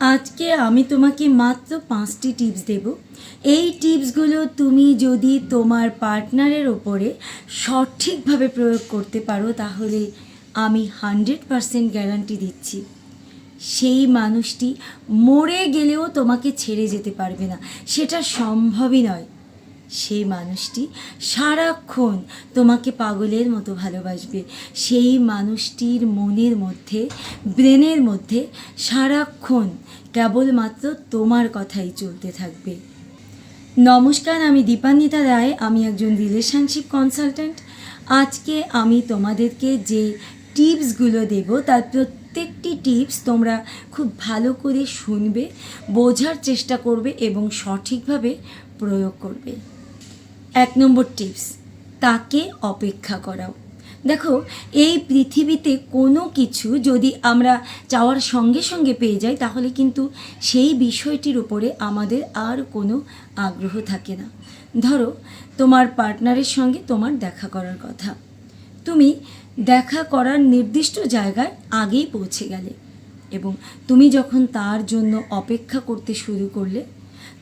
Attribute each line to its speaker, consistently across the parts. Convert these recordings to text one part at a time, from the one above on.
Speaker 1: আজকে আমি তোমাকে মাত্র পাঁচটি টিপস দেব। এই টিপসগুলো তুমি যদি তোমার পার্টনারের ওপরে সঠিকভাবে প্রয়োগ করতে পারো, তাহলে আমি হান্ড্রেড পারসেন্ট গ্যারান্টি দিচ্ছি। সেই মানুষটি মরে গেলেও তোমাকে ছেড়ে যেতে পারবে না। সেটা সম্ভবই নয়। সেই মানুষটি সারাক্ষণ তোমাকে পাগলের মতো ভালোবাসবে। সেই মানুষটির মনের মধ্যে, ব্রেনের মধ্যে সারাক্ষণ কেবলমাত্র তোমার কথাই চলতে থাকবে। নমস্কার, আমি দীপান্বিতা রায়, আমি একজন রিলেশনশিপ কনসালট্যান্ট আজকে আমি তোমাদেরকে যে টিপসগুলো দেব, তার প্রত্যেকটি টিপস তোমরা খুব ভালো করে শুনবে, বোঝার চেষ্টা করবে এবং সঠিকভাবে প্রয়োগ করবে। এক নম্বর টিপস, তাকে অপেক্ষা করাও। দেখো, এই পৃথিবীতে কোনো কিছু যদি আমরা চাওয়ার সঙ্গে সঙ্গে পেয়ে যাই, তাহলে কিন্তু সেই বিষয়টির উপরে আমাদের আর কোনো আগ্রহ থাকে না। ধরো, তোমার পার্টনারের সঙ্গে তোমার দেখা করার কথা। তুমি দেখা করার নির্দিষ্ট জায়গায় আগেই পৌঁছে গেলে এবং তুমি যখন তার জন্য অপেক্ষা করতে শুরু করলে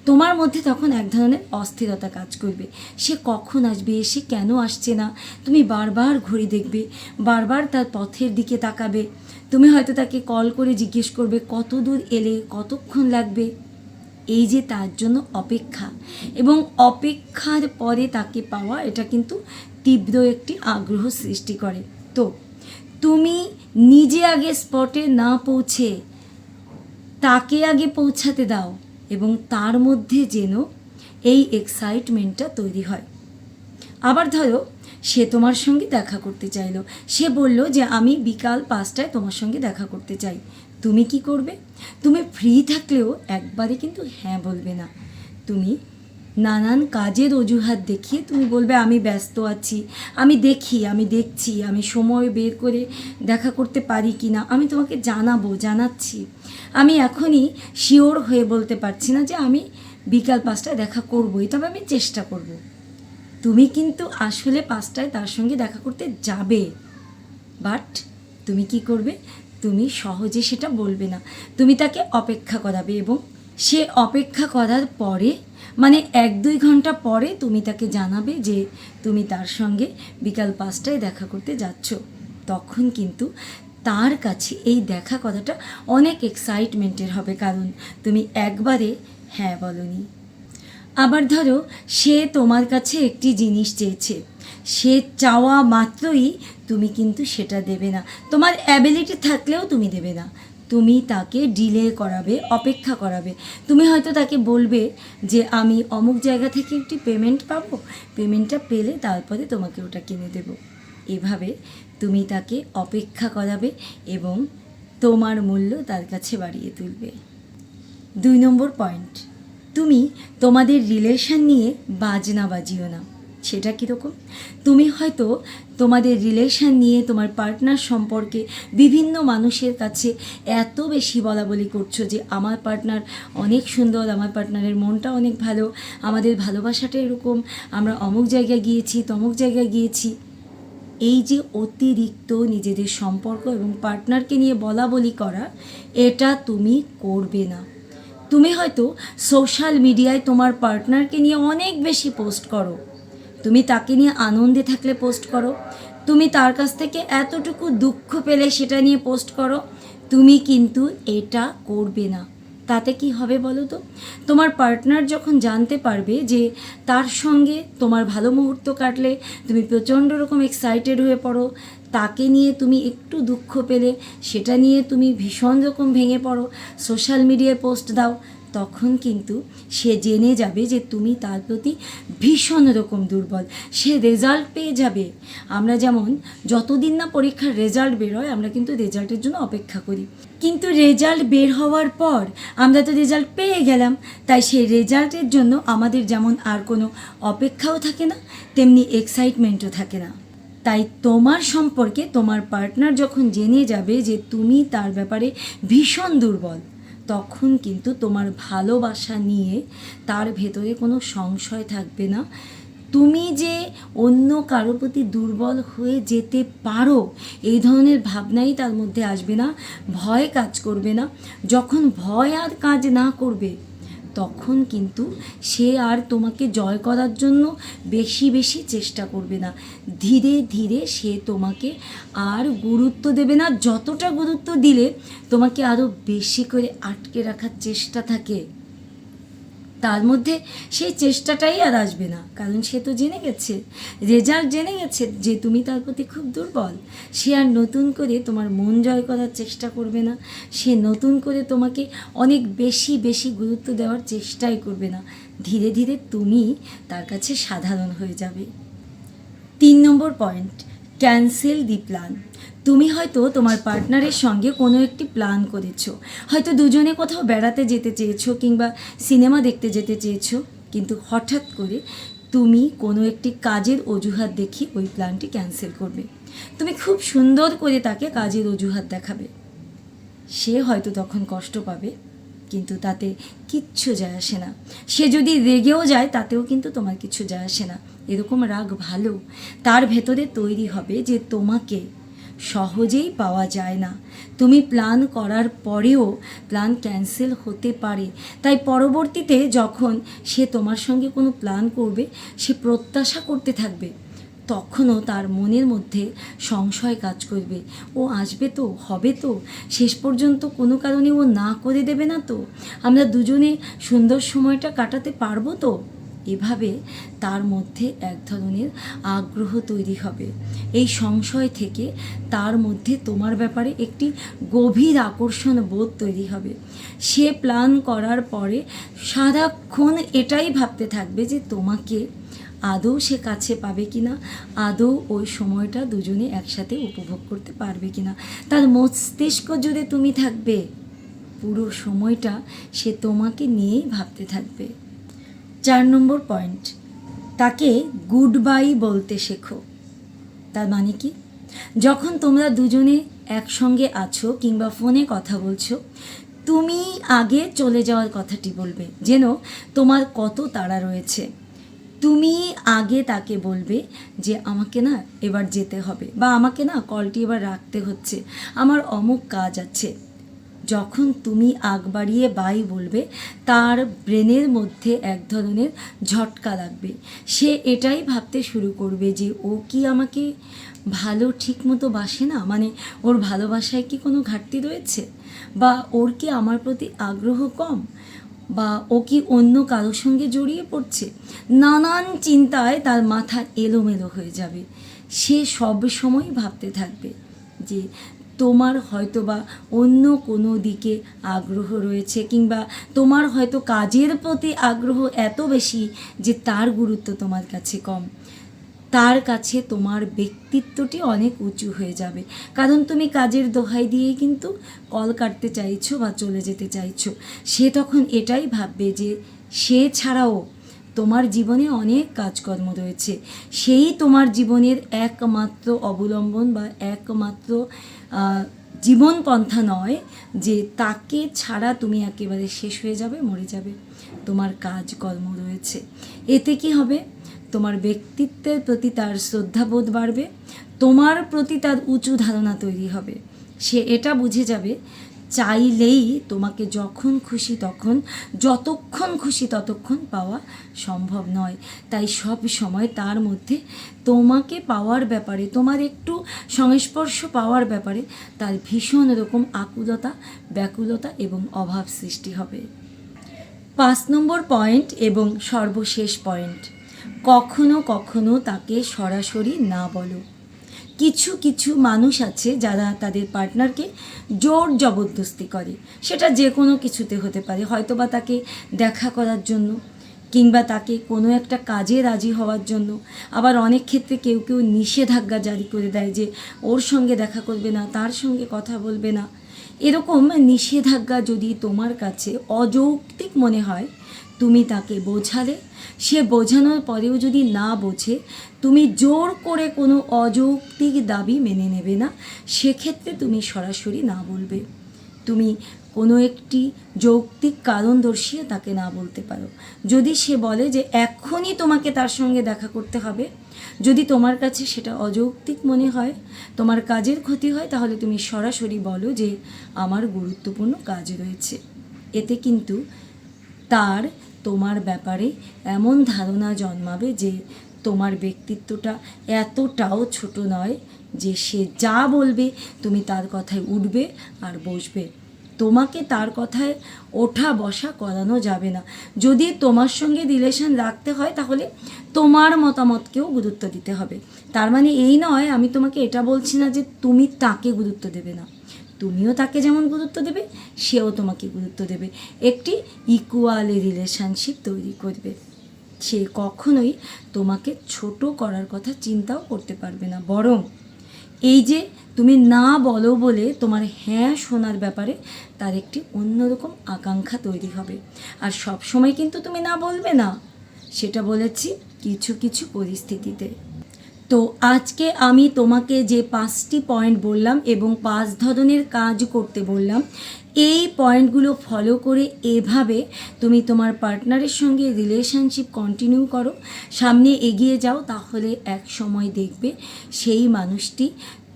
Speaker 1: তোমার মধ্যে তখন এক ধরনের অস্থিরতা কাজ করবে। সে কখন আসবে? সে কেন আসছে না? তুমি বারবার ঘড়ি দেখবে, বারবার তার পথের দিকে তাকাবে। তুমি হয়তো তাকে কল করে জিজ্ঞেস করবে কত দূর এলে? কতক্ষণ লাগবে? এই যে তার জন্য অপেক্ষা। এবং অপেক্ষার পরে তাকে পাওয়া এটা কিন্তু তীব্র একটি আগ্রহ সৃষ্টি করে। তো, তুমি নিজে আগে স্পটে না পৌঁছে তাকে আগে পৌঁছাতে দাও। এবং তার মধ্যে যেন এই এক্সাইটমেন্টটা তৈরি হয়। আবার ধরো, সে তোমার সঙ্গে দেখা করতে চাইলো। সে বলল যে, আমি বিকাল পাঁচটায় তোমার সঙ্গে দেখা করতে চাই। তুমি কি করবে? তুমি ফ্রি থাকলেও একবারে কিন্তু হ্যাঁ বলবে না। তুমি নানান কাজের অজুহাত দেখিয়ে তুমি বলবে, আমি ব্যস্ত আছি, আমি দেখি, আমি দেখছি, আমি সময় বের করে দেখা করতে পারি কি না আমি তোমাকে জানাব, জানাচ্ছি। আমি এখনই শিওর হয়ে বলতে পারছি না যে আমি বিকাল পাঁচটায় দেখা করবোই, তবে আমি চেষ্টা করব। তুমি কিন্তু আসলে পাঁচটায় তার সঙ্গে দেখা করতে যাবে, বাট তুমি কি করবে? তুমি সহজে সেটা বলবে না। তুমি তাকে অপেক্ষা করাবে এবং সে অপেক্ষা করার পরে মানে এক দুই ঘণ্টা পরে তুমি তাকে জানাবে যে তুমি তার সঙ্গে বিকাল পাঁচটায় দেখা করতে যাচ্ছ। তখন কিন্তু তার কাছে এই দেখা কথাটা অনেক এক্সাইটমেন্টের হবে, কারণ তুমি একবারে হ্যাঁ বলনি। আবার ধরো, সে তোমার কাছে একটি জিনিস চেয়েছে। সে চাওয়া মাত্রই তুমি কিন্তু সেটা দেবে না। তোমার অ্যাবিলিটি থাকলেও তুমি দেবে না। তুমি তাকে ডিলে করাবে, অপেক্ষা করাবে। তুমি হয়তো তাকে বলবে যে, আমি অমুক জায়গা থেকে একটি পেমেন্ট পাবো। পেমেন্টটা পেলে তারপরে তোমাকে ওটা কিনে দেবো। এভাবে তুমি তাকে অপেক্ষা করাবে এবং তোমার মূল্য তার কাছে বাড়িয়ে তুলবে। দুই নম্বর পয়েন্ট তুমি তোমাদের রিলেশন নিয়ে বাজনা বাজিও না। সেটা কীরকম? তুমি হয়তো তোমাদের রিলেশন নিয়ে, তোমার পার্টনার সম্পর্কে বিভিন্ন মানুষের কাছে এত বেশি বলা বলি করছ যে, আমার পার্টনার অনেক সুন্দর, আমার পার্টনারের মনটা অনেক ভালো, আমাদের ভালোবাসাটা এরকম, আমরা অমুক জায়গায় গিয়েছি, তমুক জায়গায় গিয়েছি। এই যে অতিরিক্ত নিজেদের সম্পর্ক এবং পার্টনারকে নিয়ে বলা বলি করা, এটা তুমি করবে না। তুমি হয়তো সোশ্যাল মিডিয়ায় তোমার পার্টনারকে নিয়ে অনেক বেশি পোস্ট করো। তুমি তাকে নিয়ে আনন্দে থাকলে পোস্ট করো। তুমি তার কাছ থেকে এতটুকু দুঃখ পেলে সেটা নিয়ে পোস্ট করো। তুমি কিন্তু এটা করবে না। তাতে কি হবে বলো তো? তোমার পার্টনার যখন জানতে পারবে যে তার সঙ্গে তোমার ভালো মুহূর্ত কাটলে, তুমি প্রচণ্ড রকম এক্সাইটেড হয়ে পড়ো, তাকে নিয়ে তুমি একটু দুঃখ পেলে, সেটা নিয়ে তুমি ভীষণ রকম ভেঙে পড়ো। সোশ্যাল মিডিয়ায় পোস্ট দাও তখন কিন্তু সে জেনে যাবে যে তুমি তার প্রতি ভীষণ রকম দুর্বল। সে রেজাল্ট পেয়ে যাবে। আমরা যেমন যতদিন না পরীক্ষার রেজাল্ট বেরোয় আমরা কিন্তু রেজাল্টের জন্য অপেক্ষা করি। কিন্তু রেজাল্ট বের হওয়ার পর আমরা তো রেজাল্ট পেয়ে গেলাম। তাই সেই রেজাল্টের জন্য আমাদের যেমন আর কোনো অপেক্ষাও থাকে না, তেমনি এক্সাইটমেন্টও থাকে না। তাই তোমার সম্পর্কে তোমার পার্টনার যখন জেনে যাবে যে তুমি তার ব্যাপারে ভীষণ দুর্বল তখন কিন্তু তোমার ভালোবাসা নিয়ে তার ভেতরে কোনো সংশয় থাকবে না। তুমি যে অন্য কারও প্রতি দুর্বল হয়ে যেতে পারো, এই ধরনের ভাবনাই তার মধ্যে আসবে না। ভয় কাজ করবে না। যখন ভয় আর কাজ না করবে তখন কিন্তু সে আর তোমাকে জয় করার জন্য বেশি বেশি চেষ্টা করবে না। ধীরে ধীরে সে তোমাকে আর গুরুত্ব দেবে না। যতটা গুরুত্ব দিলে তোমাকে আরও বেশি করে আটকে রাখার চেষ্টা থাকে। তার মধ্যে সেই চেষ্টাটাই আর আসবে না। কারণ সে তো জেনে গেছে, রেজাল্ট জেনে গেছে যে তুমি তার প্রতি খুব দুর্বল। সে আর নতুন করে তোমার মন জয় করার চেষ্টা করবে না। সে নতুন করে তোমাকে অনেক বেশি বেশি গুরুত্ব দেওয়ার চেষ্টাই করবে না। ধীরে ধীরে তুমি তার কাছে সাধারণ হয়ে যাবে। তিন number point cancel the plan. তুমি হয়তো তোমার পার্টনারের সঙ্গে কোনো একটি প্ল্যান করেছ। হয়তো দুজনে কোথাও বেড়াতে যেতে চেয়েছো কিংবা সিনেমা দেখতে যেতে চেয়েছো, কিন্তু হঠাৎ করে তুমি কোনো একটি কাজের অজুহাত দেখি ওই প্ল্যানটি ক্যান্সেল করবে। তুমি খুব সুন্দর করে তাকে কাজের অজুহাত দেখাবে। সে হয়তো তখন কষ্ট পাবে। কিন্তু তাতে কিচ্ছু যায় আসে না। সে যদি রেগেও যায়, তাতেও কিন্তু তোমার কিছু যায় আসে না। এরকম রাগ ভালো। তার ভেতরে তৈরি হবে যে তোমাকে সহজেই পাওয়া যায় না। তুমি প্ল্যান করার পরেও প্ল্যান ক্যান্সেল হতে পারে। তাই পরবর্তীতে যখন সে তোমার সঙ্গে কোনো প্ল্যান করবে, সে প্রত্যাশা করতে থাকবে। তখনও তার মনের মধ্যে সংশয় কাজ করবে। ও আসবে তো, হবে তো? শেষ পর্যন্ত কোনো কারণে ও না করে দেবে না তো? আমরা দুজনে সুন্দর সময়টা কাটাতে পারব তো? এভাবে তার মধ্যে এক ধরনের আগ্রহ তৈরি হবে। এই সংশয় থেকে তার মধ্যে তোমার ব্যাপারে একটি গভীর আকর্ষণ বোধ তৈরি হবে। সে প্ল্যান করার পরে সারাক্ষণ এটাই ভাবতে থাকবে যে তোমাকে আদৌ সে কাছে পাবে কি না আদৌ ওই সময়টা দুজনে একসাথে উপভোগ করতে পারবে কি না তার মস্তিষ্ক যদি তুমি থাকবে, পুরো সময়টা সে তোমাকে নিয়েই ভাবতে থাকবে। চার নম্বর পয়েন্ট, তাকে গুড বাই বলতে শেখো। তার মানে কি? যখন তোমরা দুজনে একসঙ্গে আছো কিংবা ফোনে কথা বলছো তুমি আগে চলে যাওয়ার কথাটি বলবে, যেন তোমার কত তাড়া রয়েছে। তুমি আগে তাকে বলবে যে আমাকে না এবার যেতে হবে বা আমাকে না কলটি এবার রাখতে হচ্ছে। আমার অমুক কাজ আছে। যখন তুমি আগ বাড়িয়ে বাই বলবে, তার ব্রেনের মধ্যে এক ধরনের ঝটকা লাগবে। সে এটাই ভাবতে শুরু করবে যে ও কি আমাকে ভালো ঠিক মতো বাসে না? মানে ওর ভালোবাসায় কি কোনো ঘাটতি রয়েছে? বা ওর কি আমার প্রতি আগ্রহ কম? বা ও কি অন্য কারোর সঙ্গে জড়িয়ে পড়ছে? নানান চিন্তায় তার মাথা এলোমেলো হয়ে যাবে। সে সব সময় ভাবতে থাকবে যে তোমার হয়তো বা অন্য কোনো দিকে আগ্রহ রয়েছে কিংবা তোমার হয়তো কাজের প্রতি আগ্রহ এত বেশি যে তার গুরুত্ব তোমার কাছে কম। তার কাছে তোমার ব্যক্তিত্বটি অনেক উঁচু হয়ে যাবে। কারণ তুমি কাজের দোহাই দিয়েই কিন্তু কল কাটতে চাইছো বা চলে যেতে চাইছো। সে তখন এটাই ভাববে যে সে ছাড়াও তোমার জীবনে অনেক কাজকর্ম রয়েছে। সেই তোমার জীবনের একমাত্র অবলম্বন বা একমাত্র জীবন পন্থা নয় যে তাকে ছাড়া তুমি একেবারে শেষ হয়ে যাবে, মরে যাবে। তোমার কাজকর্ম রয়েছে। এতে কি হবে? তোমার ব্যক্তিত্বের প্রতি তার শ্রদ্ধাবোধ বাড়বে, তোমার প্রতি তার উঁচু ধারণা তৈরি হবে। সে এটা বুঝে যাবে, চাইলেই তোমাকে যখন খুশি তখন, যতক্ষণ খুশি ততক্ষণ পাওয়া সম্ভব নয়। তাই সব সময় তার মধ্যে তোমাকে পাওয়ার ব্যাপারে, তোমার একটু সংস্পর্শ পাওয়ার ব্যাপারে তার ভীষণ রকম আকুলতা, ব্যাকুলতা এবং অভাব সৃষ্টি হবে। পাঁচ নম্বর পয়েন্ট এবং সর্বশেষ পয়েন্ট। কখনো কখনো তাকে সরাসরি না বলো। কিছু কিছু মানুষ আছে যারা তাদের পার্টনারকে জোর জবরদস্তি করে। সেটা যে কোনো কিছুতে হতে পারে। হয়তো বা তাকে দেখা করার জন্য কিংবা তাকে কোনো একটা কাজে রাজি হওয়ার জন্য। আবার অনেক ক্ষেত্রে কেউ কেউ নিষেধাজ্ঞা জারি করে দেয় যে, ওর সঙ্গে দেখা করবে না, তার সঙ্গে কথা বলবে না। এরকম নিষেধাজ্ঞা যদি তোমার কাছে অযৌক্তিক মনে হয় তুমি তাকে বোঝালে। সে বোঝানোর পরেও যদি না বোঝে, তুমি জোর করে কোনো অযৌক্তিক দাবি মেনে নেবে না। সেক্ষেত্রে তুমি সরাসরি না বলবে। তুমি কোনো একটি যৌক্তিক কারণ দর্শিয়ে তাকে না বলতে পারো। যদি সে বলে যে এখনই তোমাকে তার সঙ্গে দেখা করতে হবে, যদি তোমার কাছে সেটা অযৌক্তিক মনে হয়, তোমার কাজের ক্ষতি হয়, তাহলে তুমি সরাসরি বলো যে আমার গুরুত্বপূর্ণ কাজ রয়েছে। এতে কিন্তু তার তোমার ব্যাপারে এমন ধারণা জন্মাবে যে তোমার ব্যক্তিত্বটা এতটাও ছোট নয় যে সে যা বলবে তুমি তার কথায় উঠবে আর বসবে। তোমাকে তার কথায় ওঠা বসা করানো যাবে না। যদি তোমার সঙ্গে রিলেশন রাখতে হয় তাহলে তোমার মতামতকেও গুরুত্ব দিতে হবে। তার মানে এই নয়, আমি তোমাকে এটা বলছি না যে তুমি তাকে গুরুত্ব দেবে না। তুমিও তাকে যেমন গুরুত্ব দেবে, সেও তোমাকে গুরুত্ব দেবে। একটি ইকুয়াল রিলেশনশিপ তৈরি করবে। সে কখনোই তোমাকে ছোট করার কথা চিন্তাও করতে পারবে না। বরং এই যে তুমি না বলো বলে তোমার হ্যাঁ শোনার ব্যাপারে তার একটি অন্যরকম আকাঙ্ক্ষা তৈরি হবে। আর সব সময় কিন্তু তুমি না বলবে না। সেটা বলেছি কিছু কিছু পরিস্থিতিতে। তো আজকে আমি তোমাকে যে পাঁচটি পয়েন্ট বললাম এবং পাঁচ ধরনের কাজ করতে বললাম, এই পয়েন্টগুলো ফলো করে এভাবে তুমি তোমার পার্টনারের সঙ্গে রিলেশনশিপ কন্টিনিউ করো। সামনে এগিয়ে যাও, তাহলে এক সময় দেখবে সেই মানুষটি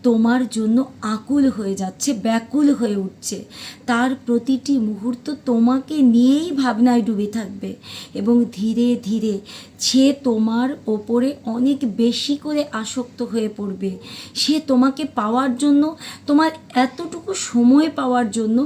Speaker 1: তোমার জন্য আকুল হয়ে যাচ্ছে, ব্যাকুল হয়ে উঠছে। তার প্রতিটি মুহূর্ত তোমাকে নিয়েই ভাবনায় ডুবে থাকবে এবং ধীরে ধীরে সে তোমার ওপরে অনেক বেশি করে আসক্ত হয়ে পড়বে। সে তোমাকে পাওয়ার জন্য, তোমার এতটুকু সময় পাওয়ার জন্য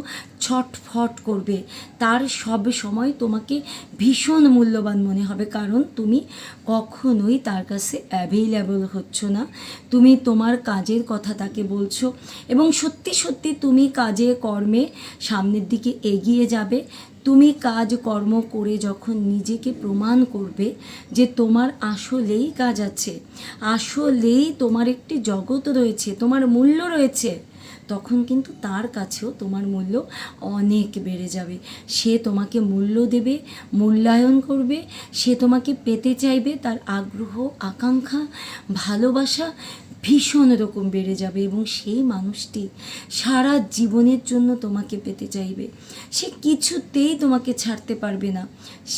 Speaker 1: ছটফট করবে। তার সব সময় তোমাকে ভীষণ মূল্যবান মনে হবে, কারণ তুমি কখনোই তার কাছে অ্যাভেইলেবল হচ্ছ না। তুমি তোমার কাজের কথা তাকে বলছো এবং সত্যি সত্যি তুমি কাজে কর্মে সামনের দিকে এগিয়ে যাবে। তুমি কাজ কর্ম করে যখন নিজেকে প্রমাণ করবে যে তোমার আসলেই কাজ আছে, আসলেই তোমার একটি জগৎ রয়েছে, তোমার মূল্য রয়েছে, তখন কিন্তু তার কাছেও তোমার মূল্য অনেক বেড়ে যাবে। সে তোমাকে মূল্য দেবে, মূল্যায়ন করবে, সে তোমাকে পেতে চাইবে তার আগ্রহ, আকাঙ্ক্ষা, ভালোবাসা ভীষণ রকম বেড়ে যাবে এবং সেই মানুষটি সারা জীবনের জন্য তোমাকে পেতে চাইবে। সে কিছুতেই তোমাকে ছাড়তে পারবে না।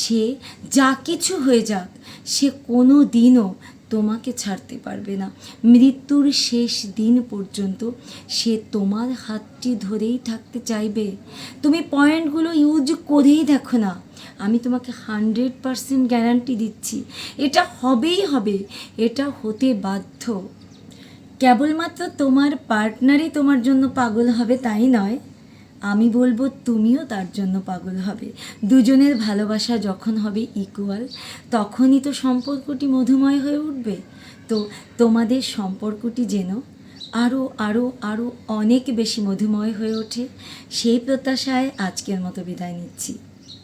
Speaker 1: সে যা কিছু হয়ে যাক, সে কোনো দিনও তোমাকে ছাড়তে পারবে না। মৃত্যুর শেষ দিন পর্যন্ত সে তোমার হাতটি ধরেই থাকতে চাইবে। তুমি পয়েন্টগুলো ইউজ করেই দেখো না। আমি তোমাকে হান্ড্রেড পারসেন্ট গ্যারান্টি দিচ্ছি। এটা হবেই হবে। এটা হতে বাধ্য। কেবলমাত্র তোমার পার্টনারই তোমার জন্য পাগল হবে তাই নয়। আমি বলব তুমিও তার জন্য পাগল হবে। দুজনের ভালোবাসা যখন হবে ইকুয়াল তখনই তো সম্পর্কটি মধুময় হয়ে উঠবে। তো তোমাদের সম্পর্কটি যেন আরও আরও আরও অনেক বেশি মধুময় হয়ে ওঠে, সেই প্রত্যাশায় আজকের মতো বিদায় নিচ্ছি।